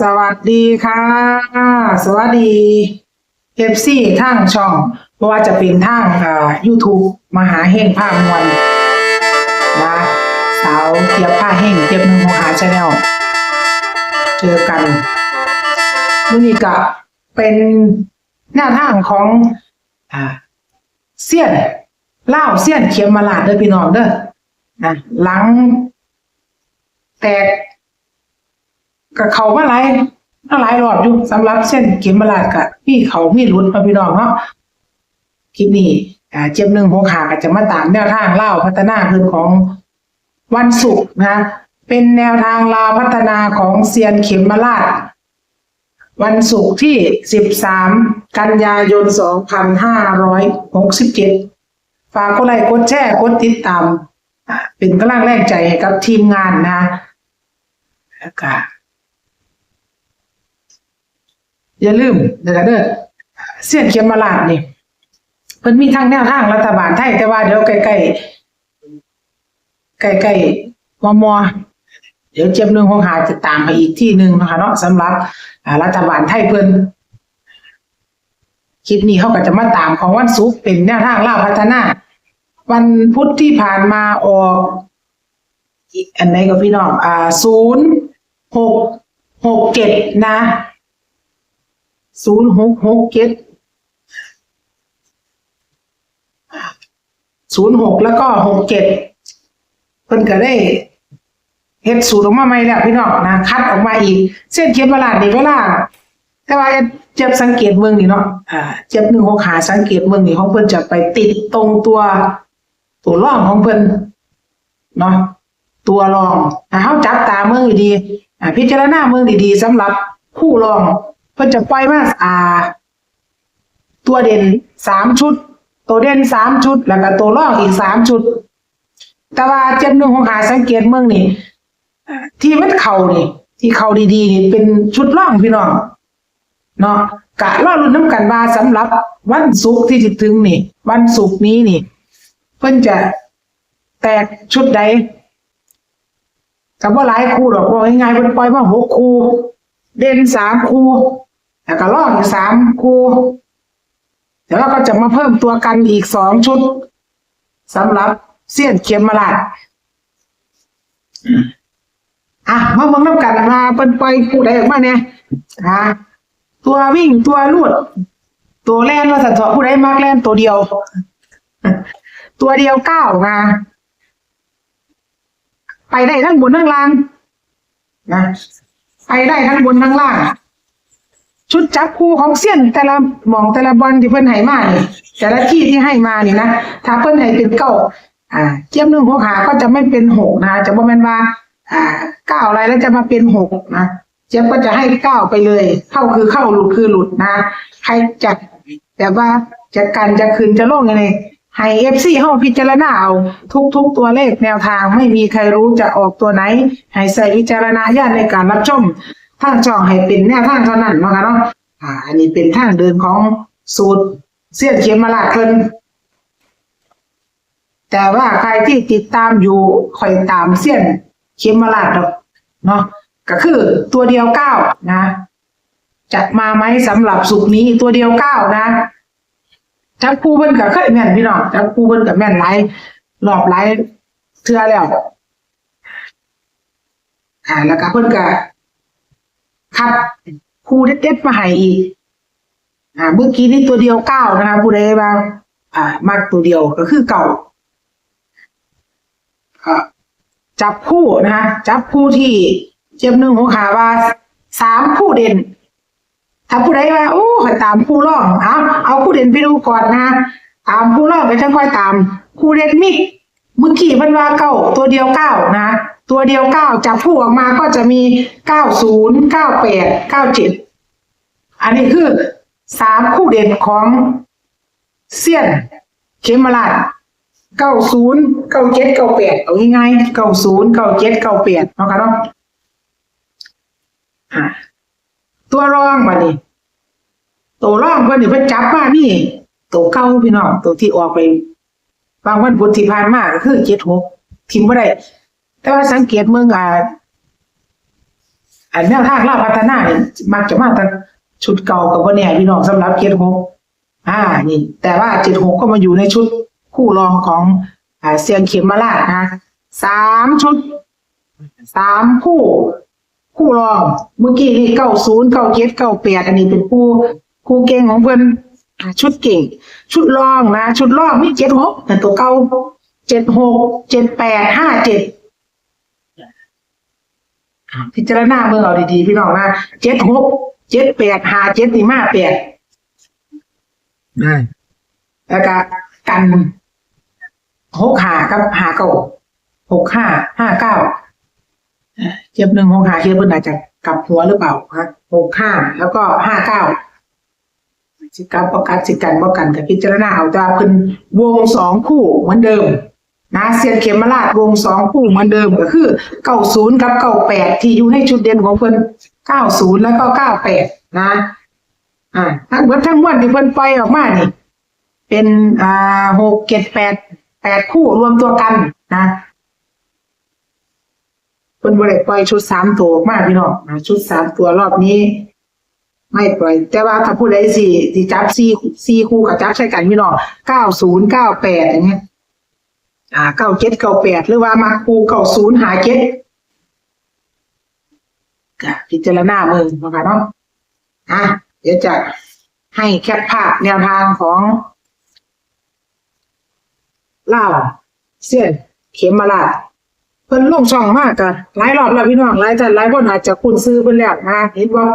สวัสดีค่ะ สวัสดีเอฟซีทางช่องเพราะว่าจะเป็นทางอ่า YouTube มหาเฮงภาคมวลนะสาวเทียบผ้าเฮงเทียบหนึ่งหัวหาชาแนลเจอกันมื้อนี้ก็เป็นหน้าทางของอ่าเสี้ยนเล่าเสี้ยนเขียมมาลาดเด้อพี่น้องเด้อนะหลัง แตก กับเขามาหลายมาหลายรอบอยู่สำหรับเส้นเข็มมาลาดกับพี่เขามีหลุดมาพี่น้องเนาะคลิปนี้อ่าเจ็บหนึ่งหัวขาก็จะมาตามแนวทางเล่าพัฒนาคืนของวันศุกร์นะเป็นแนวทางลาพัฒนาของเซียนเข็มมาลาดวันศุกร์ที่ 13 กันยายน 2567 ฝากกดไลค์กดแชร์กดติดตาม เป็นกำลังแรงใจให้กับทีมงานนะแล้วก็ อย่าลืมเด้อเด้อเสียนเขียมมาลาดนี่เพิ่นมีทางแนวทางรัฐบาลไทยแต่ว่าเดี๋ยวใกล้ๆใกล้ๆมอมอเดี๋ยวเจ็บหนึ่งของหาจะตามไปอีกที่หนึ่งนะคะเนาะสำหรับรัฐบาลไทยเพิ่นคลิปนี้เขาก็จะมาตามของวันศุกร์เป็นแนวทางล่าพัฒนา วันพุธที่ผ่านมาออกอีกอันไหนก็พี่น้องอ่าศูนย์หกหกเจ็ดนะ ศูนย์หกหกเจ็ดศูนย์หกแล้วก็หกเจ็ดเพิ่นก็ได้เฮ็ดสูตรออกมาใหม่แล้วพี่น้องนะคัดออกมาอีก เส้นเขียนประหลาดนี่เวลาแต่ว่าเจ็บสังเกตเมืองนี่เนาะอ่าเจ็บหนึ่งหกขาสังเกตเมืองนี่ของเพิ่นจะไปติดตรงตัว ตัวร่องของเพิ่นเนาะตัวรองอ่าเฮาจับตาเมืองดีๆอ่าพิจารณาเมืองดีๆสำหรับคู่รอง พิ่นจะปล่อยมาอ่า ตัวเด่นสามชุด ตัวเด่นสามชุด แล้วก็ตัวรองอีกสามชุด แต่ว่าเจ็ดหนึ่งของหาสังเกตเมืองนี่ที่มันเข่านี่ที่เข่าดีๆนี่เป็นชุดร่องพี่น้องเนาะกะรอรุ่นน้ำกันว่าสำหรับวันศุกร์ที่จะถึงนี่ วันศุกร์นี้นี่ เพิ่นจะแตกชุดใดกับว่าหลายคู่ดอกว่าง่ายๆเพิ่นปล่อยมาหกคู่เด่นสามคู่ แล้วก็ล่องสามคู่แต่ว่าก็จะมาเพิ่มตัวกันอีกสองชุดสำหรับเสี้ยนเขียมมาลาดอะมาเบิ่งน้ำกันมาเพิ่นปล่อยคู่ใดออกมาเนี่ยอะตัววิ่งตัวลูด ตัวแล่นว่าสันทอผู้ใดมากแล่นตัวเดียว ตัวเดียวเก้ามาไปได้ทั้งบนทั้งล่างนะไปได้ทั้งบนทั้งล่าง ชุดจับคู่ของเสี้ยนแต่ละหมองแต่ละบอลที่เพิ่นให้มาเนี่ยแต่ละที่ที่ให้มานี่นะถ้าเพิ่นให้เป็นเก้าอ่าเจียมหนึ่งหัวขาก็จะไม่เป็นหกนะจะบ่แม่นว่า อ่าเก้าอะไรแล้วจะมาเป็นหกนะเจียมก็จะให้เก้าไปเลย เข้าคือเข้าหลุดคือหลุดนะใครจัดแต่ว่าจะกันจะคืนจะโล่งยังไงให้เอฟซีเข้าพิจารณาเอาทุกๆตัวเลขแนวทางไม่มีใครรู้จะออกตัวไหน ให้ใส่วิจารณญาณในการรับชม ทางช่องให้เป็นแนวทางเท่านั้นนะคะเนาะอ่า อันนี้เป็นทางเดินของสูตรเสี้ยนเขียมมาลาดเพิ่นแต่ว่าใครที่ติดตามอยู่คอยตามเสี้ยนเขียมมาลาดอกเนาะก็คือตัวเดียวเก้านะจะมาไหมสำหรับสุกนี้ตัวเดียวเก้านะจับคู่เพิ่นก็เคยแม่นพี่น้องจับคู่เพิ่นก็แม่นหลายรอบหลายเทื่อแล้วอ่าแล้วก็เพิ่นก็ คัดคูเด็ดๆมาให้อีก อ่า เมื่อกี้นี่ตัวเดียวเก้านะคะผู้ใดว่าอ่า มากตัวเดียวก็คือเก่าจับคู่นะคะจับคู่ที่เจ็บหนึ่งหัวขาว่าสามคู่เด่น ถ้าผู้ใดว่าโอ้ขอยตามผู้ร้องเอาเอาผู้เด่นไปดูก่อนนะตามผู้ร้องไปจังค่อยตามผู้เด่นมิกเมื่อกี้มันว่าเก้าตัวเดียวเก้านะ ตัวเดียวเก้าจับผู้ออกมาก็จะมีเก้าศูนย์เก้าแปดเก้าเจ็ดอันนี้คือสามคู่เด่นของเซียนเขมราชเก้าศูนย์เก้าเจ็ดเก้าแปดเอาง่ายๆเก้าศูนย์เก้าเจ็ดเก้าแปดเนาครับเนาะอะตัวรองมานี่ตัวรองเพิ่นนี่เพิ่นจับมานี่ตัวเก่าพี่น้องตัวที่ออกไป บางวันพุธที่ผ่านมาก็คือเจ็ดหกทิมบ่ได้ แต่ว่าสังเกตเมืองอ่าอันแนวทางล่าพัฒนาเนี่ยมักจะมาตั้งชุดเก่ากับว่าเนี่ยพี่น้องสำหรับเกียรหกอ่า นี่ แต่ว่าเจ็ดหกก็มาอยู่ในชุดคู่รองของอ่าเซียงเข็มมาลาดนะสามชุดสามคู่ คู่รอง เมื่อกี้นี่เก้าศูนย์เก้าเจ็ดเก้าแปดอันนี้เป็นคู่คู่เก่งของเพิ่อ่าชุดเก่ง ชุดรองนะ ชุดรองมีเจ็ดหกแต่ตัวเก้าเจ็ดหกเจ็ดแปดห้าเจ็ด พิจารณาเมืองเอาดีๆพี่น้องนะเจ็ดหกเจ็ดแปดหาเจ็ดนี่มาแปดแล้วก็กันหกหากับหาเก้าหกห้าห้าเก้าเจ็บหนึ่งหกหาเจ็บเพิ่นอาจจะกลับหัวหรือเปล่าครับหกห้าแล้วก็ห้าเก้าสิกรรมประกันสิกันประกันกับพิจารณาเอาแต่ว่าเพิ่นวงสองคู่เหมือนเดิม นะเซียนเขมราชวงสองคู่เหมือนเดิมก็คือเก้าศูนย์กับเก้าแปดที่อยู่ในชุดเด่นของเพิ่นเก้าศูนย์แล้วก็เก้าแปดนะ อ่า ทั้งหมดทั้งมวลที่เพิ่นปล่อยออกมานี่เป็นอ่าหกเจ็ดแปดแปดคู่รวมตัวกันนะเพิ่นบ่ได้ปล่อยชุดสามตัวออกพี่น้องนะชุดสามตัวรอบนี้ ไม่ปล่อย แต่ว่าถ้าผู้ใดสี่ที่จับสี่สี่คู่กับจับใช้กันพี่น้องเก้าศูนย์เก้าแปดอย่างเงี้ย อ่าเก้าเจ็ดเก้าแปดหรือว่ามาคูเก้าศูนย์หาเจ็ดก็พิจารณาเมืองนะคะเนาะอะเดี๋ยวจะให้แคปภาพแนวทางของเล่าวเสี้ยนเข็มมาลาดเพิ่นลงช่องมากกันหลายรอบแล้วพี่น้องหลายท่านหลายคนอาจจะคุ้นซื้อเพิ่นแล้วนะเห็นว่า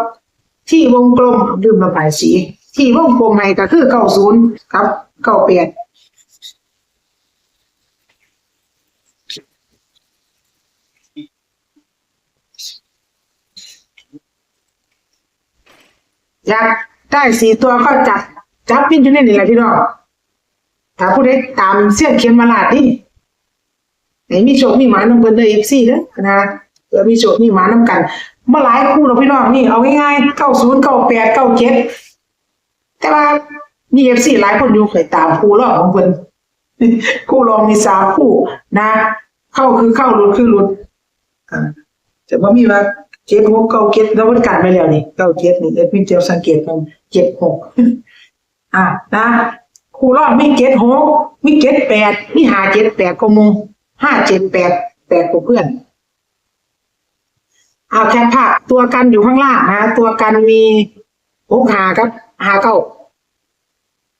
ที่วงกลมดื่มระบายสี ที่วงกลมให้ก็คือเก้าศูนย์ครับเก้าแปด อยากได้สี่ตัวก็จับจับปิ้นอยู่ในนี่แหละพี่น้องถ้าผู้ใดตามเสี้ยนเข็มมาลาดนี่ไหนมีโชคมีหมาน้ำเพิ่นเด้อเอฟซีเด้อนะเออมีโชคมีหมาน้ำกันมาหลายคู่แล้วพี่น้องนี่เอาง่ายๆเก้าศูนย์เก้าแปดเก้าเจ็ดแต่ว่ามีเอฟซีหลายคนอยู่เคยตามคู่รอบของเพิ่นคู่รองมีสามคู่นะ เข้าคือเข้าหลุดคือหลุดอ่าจะว่ามีว่า เจ็ดหกเก้าเจ็ดแล้วมันกันไปแล้วนี่เก้าเจ็ดนี่เอ็ดมินเจลสังเกตมันเจ็ดหกอะนะครูรอบมีเจ็ดหกมีเจ็ดแปดมีหาเจ็ดแปดก็มูห้าเจ็ดแปดแปดกับเพื่อนเอาแคปภาพตัวกันอยู่ข้างล่างนะตัวกันมีหกหาครับหาเก้า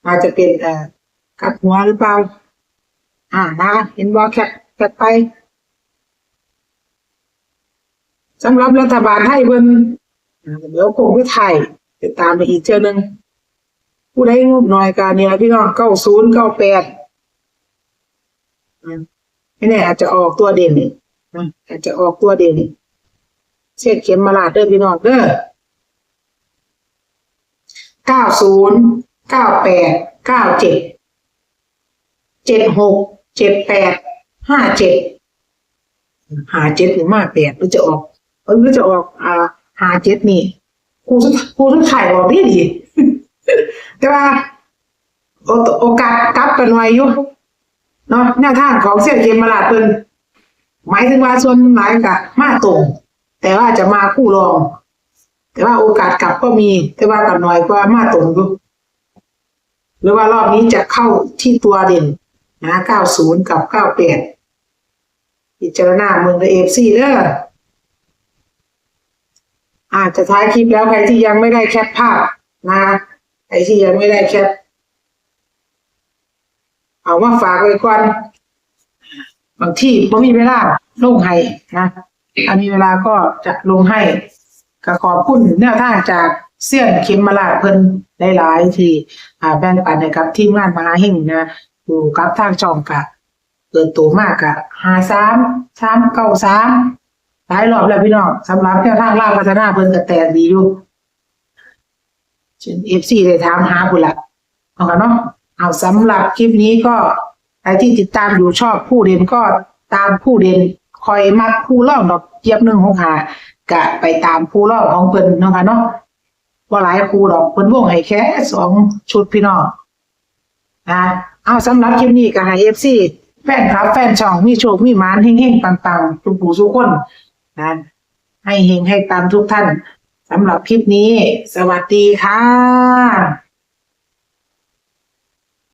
อาจจะเป็นเอ่อกับหัวหรือเปล่า อ่านะเห็นว่าแคปแคปไป สำหรับรัฐบาลไทยเพิ่นเดี๋ยวคงไปไทยติดตามไปอีกเจ้าหนึ่งผู้ใดงบหน่อยการเนี่ยพี่น้องเก้าศูนย์เก้าแปดไม่แน่อาจจะออกตัวเด่นอาจจะออกตัวเด่นเส้นเข็มมาลาดเด้อพี่น้องเด้อเก้าศูนย์เก้าแปดเก้าเจ็ดเจ็ดหกเจ็ดแปดห้าเจ็ดหาเจ็ดหรือมาแปดหรือจะออก เออจะออกอ่าหาเจ็ดนี่ครูครูต้องถ่ายออกดีดีแต่ว่าโอโอกาสกลับกันไว้อยู่เนาะแนวทางของเสี่ยเกมมาลาดเพิ่นหมายถึงว่าส่วนหลายกะมาตรงแต่ว่าจะมาคู่รอง แต่ว่าโอกาสกลับก็มี แต่ว่ากับน้อยกว่ามาตรงอยู่หรือว่ารอบนี้จะเข้าที่ตัวเด่นนะ90 กับ 98พิจารณาเมืองเอฟซีเด้อ อาจจะท้ายคลิปแล้วใครที่ยังไม่ได้แคปภาพนะใครที่ยังไม่ได้แคป เอามาฝากไว้ก่อนบางที่พอมีเวลาลงให้นะถ้ามีเวลาก็จะลงให้ก็ขอบคุณแนวทางจากเสี่ยนเข็มมาลาเพิ่นหลายๆที่อาแบ่งปันให้กับทีมงานมหาเฮงนะอยู่กับทางช่องกะเกิดตัวมากกะหาสามสามเก้าสาม หลายรอบแล้วพี่น้องสำหรับแนวทางล่างพัฒนาเพิ่นก็แต่ดีอยู่เช่น FC ได้ถามหาพุ่นละเอากันเนาะเอาสำหรับคลิปนี้ก็ใครที่ติดตามอยู่ชอบผู้เด่นก็ตามผู้เด่นคอยมักผู้ร่องดอกเจี๊ยบหนึ่งของหากะไปตามผู้ร่องของเพิ่นเนาะค่ะเนาะว่าหลายคู่ดอกเพิ่นวงให้แค่สองชุดพี่น้องนะเอาสำหรับคลิปนี้ก็ให้ FC แฟนคลับแฟนช่องมีโชคมีมานเฮงๆปังๆทุกผู้ทุกคน นะให้เฮงให้ตามทุกท่านสำหรับคลิปนี้ สวัสดีค่ะ